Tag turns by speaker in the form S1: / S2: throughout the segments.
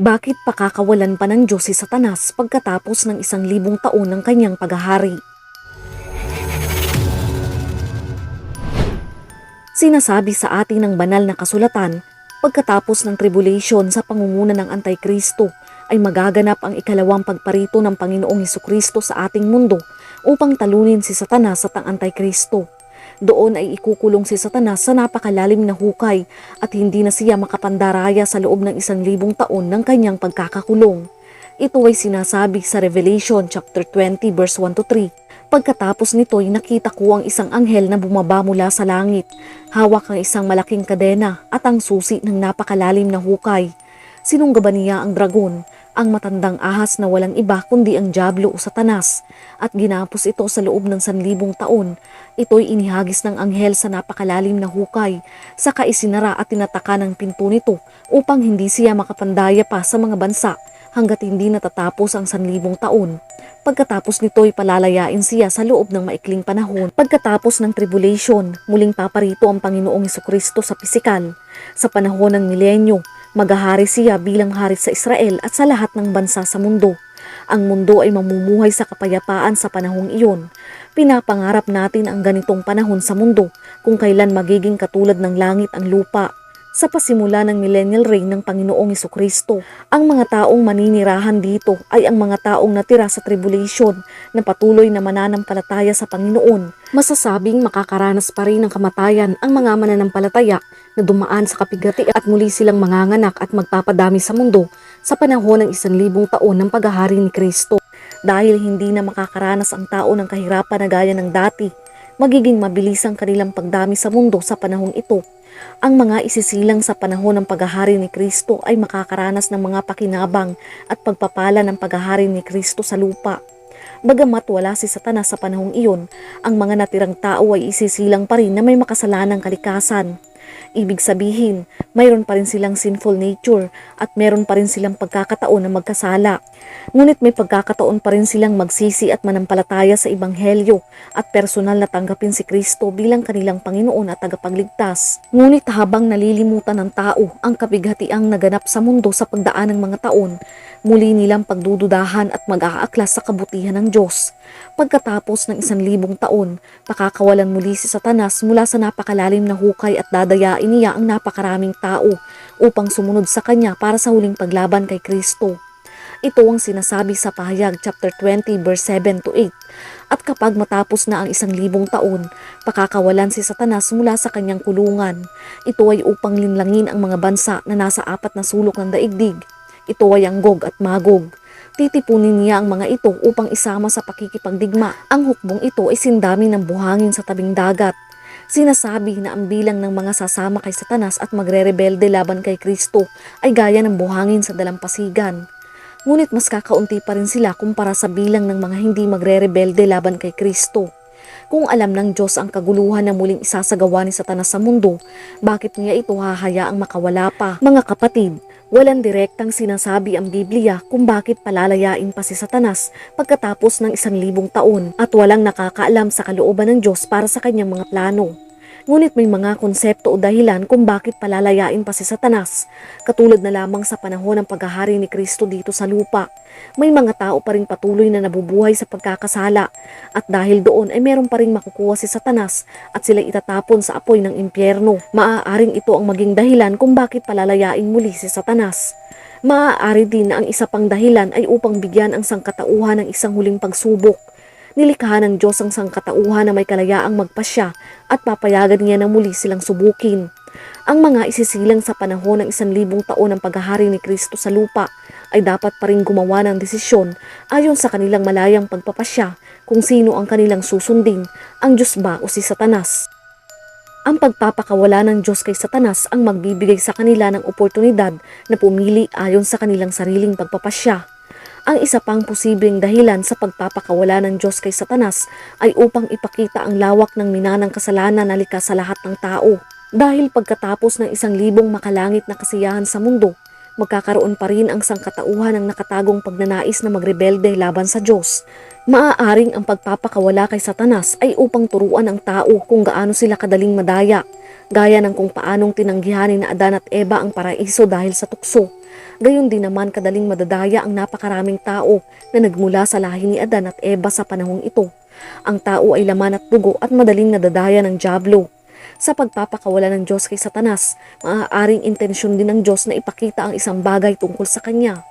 S1: Bakit pakakawalan pa ng Diyos si Satanas pagkatapos ng isang libong taon ng kanyang paghahari? Sinasabi sa atin ng banal na kasulatan, pagkatapos ng tribulation sa pangunguna ng Antikristo, ay magaganap ang ikalawang pagparito ng Panginoong Heso sa ating mundo upang talunin si Satanas at ang Antikristo. Doon ay ikukulong si Satanas sa napakalalim na hukay at hindi na siya makapandaraya sa loob ng isang libong taon ng kanyang pagkakakulong. Ito ay sinasabi sa Revelation chapter 20 verse 1 to 3. Pagkatapos nito ay nakita ko ang isang anghel na bumaba mula sa langit. Hawak ang isang malaking kadena at ang susi ng napakalalim na hukay. Sinunggaban niya ang dragon, ang matandang ahas na walang iba kundi ang Diablo o Satanas at ginapos ito sa loob ng sanlibong taon. Ito'y inihagis ng anghel sa napakalalim na hukay, saka isinara at tinataka ng pinto nito upang hindi siya makapandaya pa sa mga bansa hanggat hindi natatapos ang sanlibong taon. Pagkatapos nito'y palalayain siya sa loob ng maikling panahon. Pagkatapos ng tribulation, muling paparito ang Panginoong Kristo sa pisikal. Sa panahon ng milenyo, Magahari siya bilang hari sa Israel at sa lahat ng bansa sa mundo. Ang mundo ay mamumuhay sa kapayapaan sa panahong iyon. Pinapangarap natin ang ganitong panahon sa mundo kung kailan magiging katulad ng langit ang lupa. Sa pasimula ng millennial reign ng Panginoong Kristo, ang mga taong maninirahan dito ay ang mga taong natira sa tribulation na patuloy na mananampalataya sa Panginoon. Masasabing makakaranas pa rin ng kamatayan ang mga mananampalataya na dumaan sa kapigati at muli silang manganganak at magpapadami sa mundo sa panahon ng isang libong taon ng paghahari ni Kristo. Dahil hindi na makakaranas ang tao ng kahirapan na gaya ng dati, magiging mabilis ang kanilang pagdami sa mundo sa panahong ito ang mga isisilang sa panahon ng paghahari ni Kristo ay makakaranas ng mga pakinabang at pagpapala ng paghahari ni Kristo sa lupa. Bagamat wala si Satanas sa panahong iyon, ang mga natirang tao ay isisilang pa rin na may makasalanang kalikasan. Ibig sabihin, mayroon pa rin silang sinful nature at meron pa rin silang pagkakataon na magkasala. Ngunit may pagkakataon pa rin silang magsisi at manampalataya sa Ebanghelyo at personal na tanggapin si Kristo bilang kanilang Panginoon at tagapagligtas. Ngunit habang nalilimutan ng tao ang kabighatiang naganap sa mundo sa pagdaan ng mga taon, muli nilang pagdududahan at mag-aaklas sa kabutihan ng Diyos. Pagkatapos ng isang libong taon, pakakawalan muli si Satanas mula sa napakalalim na hukay at dadayain niya ang napakaraming tao upang sumunod sa kanya para sa huling paglaban kay Kristo. Ito ang sinasabi sa pahayag chapter 20 verse 7 to 8. At kapag matapos na ang isang libong taon, pakakawalan si Satanas mula sa kanyang kulungan. Ito ay upang linlangin ang mga bansa na nasa apat na sulok ng daigdig. Ito ay ang Gog at Magog. Titipunin niya ang mga ito upang isama sa pakikipagdigma. Ang hukbong ito ay sindami ng buhangin sa tabing dagat. Sinasabi na ang bilang ng mga sasama kay Satanas at magre-rebelde laban kay Kristo ay gaya ng buhangin sa dalampasigan. Ngunit mas kakaunti pa rin sila kumpara sa bilang ng mga hindi magre-rebelde laban kay Kristo. Kung alam ng Diyos ang kaguluhan na muling isasagawa ni Satanas sa mundo, bakit niya ito hahayaang makawala pa? Mga kapatid, Walang direktang sinasabi ang Biblia kung bakit palalayain pa si Satanas pagkatapos ng isang libong taon at walang nakakaalam sa kalooban ng Diyos para sa kanyang mga plano. Ngunit may mga konsepto o dahilan kung bakit palalayain pa si Satanas, katulad na lamang sa panahon ng paghahari ni Kristo dito sa lupa may mga tao pa rin patuloy na nabubuhay sa pagkakasala at dahil doon ay meron pa rin makukuha si Satanas at sila itatapon sa apoy ng impyerno. Maaaring ito ang maging dahilan kung bakit palalayain muli si Satanas. Maaari din na ang isa pang dahilan ay upang bigyan ang sangkatauhan ng isang huling pagsubok. Nilikha ng Diyos ang sangkatauhan na may kalayaang magpasya at papayagan niya na muli silang subukin. Ang mga isisilang sa panahon ng isang libong taon ng paghahari ni Kristo sa lupa ay dapat pa rin gumawa ng desisyon ayon sa kanilang malayang pagpapasya kung sino ang kanilang susundin, ang Diyos ba o si Satanas. Ang pagpapakawala ng Diyos kay Satanas ang magbibigay sa kanila ng oportunidad na pumili ayon sa kanilang sariling pagpapasya. Ang isa pang posibleng dahilan sa pagpapakawala ng Diyos kay Satanas ay upang ipakita ang lawak ng minanang kasalanan na likas sa lahat ng tao. Dahil pagkatapos ng isang libong makalangit na kasiyahan sa mundo, magkakaroon pa rin ang sangkatauhan ng nakatagong pagnanais na magrebelde laban sa Diyos. Maaaring ang pagpapakawala kay Satanas ay upang turuan ang tao kung gaano sila kadaling madaya, gaya ng kung paanong tinanggihan ni Adan at Eva ang paraiso dahil sa tukso. Gayon din naman kadaling madadaya ang napakaraming tao na nagmula sa lahi ni Adan at Eva sa panahong ito. Ang tao ay laman at dugo at madaling nadadaya ng Diablo. Sa pagpapakawala ng Diyos kay Satanas, maaaring intensyon din ng Diyos na ipakita ang isang bagay tungkol sa Kanya.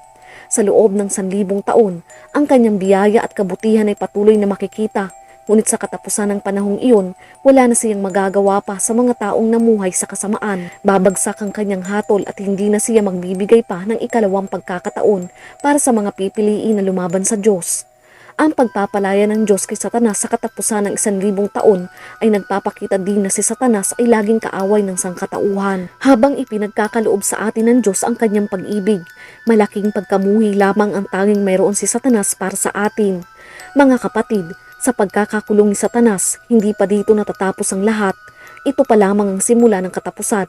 S1: Sa loob ng sanlibong taon, ang kanyang biyaya at kabutihan ay patuloy na makikita. Ngunit sa katapusan ng panahong iyon, wala na siyang magagawa pa sa mga taong namuhay sa kasamaan. Babagsak ang kanyang hatol at hindi na siya magbibigay pa ng ikalawang pagkakataon para sa mga pipiliin na lumaban sa Diyos. Ang pagpapalaya ng Diyos kay Satanas sa katapusan ng isang libong taon ay nagpapakita din na si Satanas ay laging kaaway ng sangkatauhan. Habang ipinagkakaloob sa atin ng Diyos ang kanyang pag-ibig, malaking pagkamuhi lamang ang tanging mayroon si Satanas para sa atin. Mga kapatid, sa pagkakakulong ni Satanas, hindi pa dito natatapos ang lahat. Ito pa lamang ang simula ng katapusan.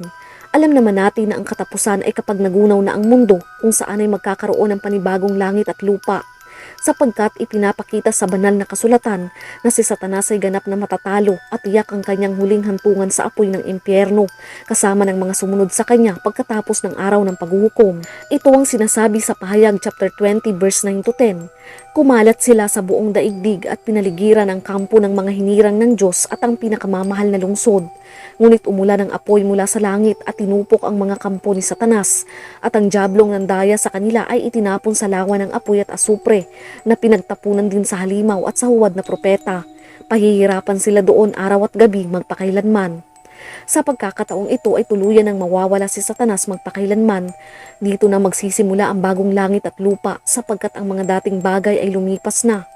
S1: Alam naman natin na ang katapusan ay kapag nagunaw na ang mundo kung saan ay magkakaroon ng panibagong langit at lupa sapagkat ipinapakita sa banal na kasulatan na si Satanas ay ganap na matatalo at iyak ang kanyang huling hantungan sa apoy ng impyerno kasama ng mga sumunod sa kanya pagkatapos ng araw ng paghuhukom. Ito ang sinasabi sa pahayag chapter 20 verse 9 to 10. Kumalat sila sa buong daigdig at pinaligiran ang kampo ng mga hinirang ng Diyos at ang pinakamamahal na lungsod. Ngunit umulan ng apoy mula sa langit at tinupok ang mga kampo ni Satanas at ang jablong ng sa kanila ay itinapon sa lawa ng apoy at asupre na pinagtapunan din sa halimaw at sa huwad na propeta. Pahihirapan sila doon araw at gabi magpakailanman. Sa pagkakataong ito ay tuluyan ng mawawala si Satanas magpakailanman. Dito na magsisimula ang bagong langit at lupa sapagkat ang mga dating bagay ay lumipas na.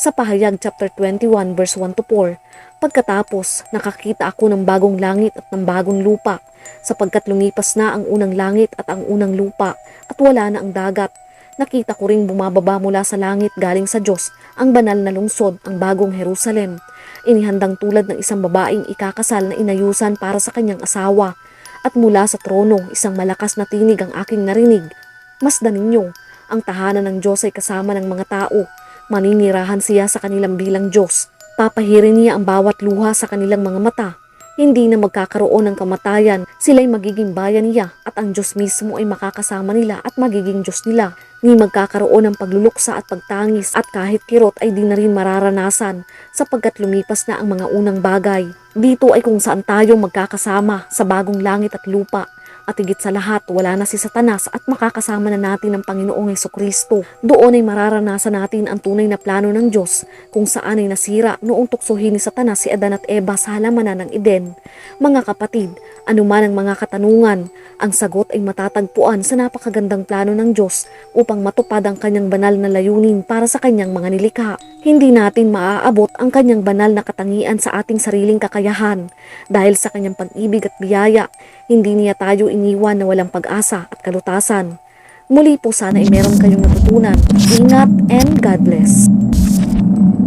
S1: Sa pahayag chapter 21 verse 1 to 4, Pagkatapos, nakakita ako ng bagong langit at ng bagong lupa, sapagkat lumipas na ang unang langit at ang unang lupa, at wala na ang dagat. Nakita ko ring bumababa mula sa langit galing sa Diyos ang banal na lungsod, ang bagong Jerusalem. Inihandang tulad ng isang babaeng ikakasal na inayusan para sa kanyang asawa. At mula sa trono, isang malakas na tinig ang aking narinig. Masdan ninyo, ang tahanan ng Diyos ay kasama ng mga tao. Maninirahan siya sa kanilang bilang Diyos. Papahirin niya ang bawat luha sa kanilang mga mata. Hindi na magkakaroon ng kamatayan, sila'y magiging bayan niya at ang Diyos mismo ay makakasama nila at magiging Diyos nila. Ni magkakaroon ng pagluluksa at pagtangis at kahit kirot ay di na rin mararanasan sapagkat lumipas na ang mga unang bagay. Dito ay kung saan tayo magkakasama sa bagong langit at lupa. At higit sa lahat, wala na si Satanas at makakasama na natin ang Panginoong Heso Kristo. Doon ay mararanasan natin ang tunay na plano ng Diyos kung saan ay nasira noong tuksohin ni Satanas si Adan at Eva sa halamanan ng Eden. Mga kapatid, anuman ang mga katanungan, ang sagot ay matatagpuan sa napakagandang plano ng Diyos upang matupad ang kanyang banal na layunin para sa kanyang mga nilikha. Hindi natin maaabot ang kanyang banal na katangian sa ating sariling kakayahan. Dahil sa kanyang pag-ibig at biyaya, hindi niya tayo iniwan na walang pag-asa at kalutasan. Muli po sana ay meron kayong natutunan. Ingat and God bless.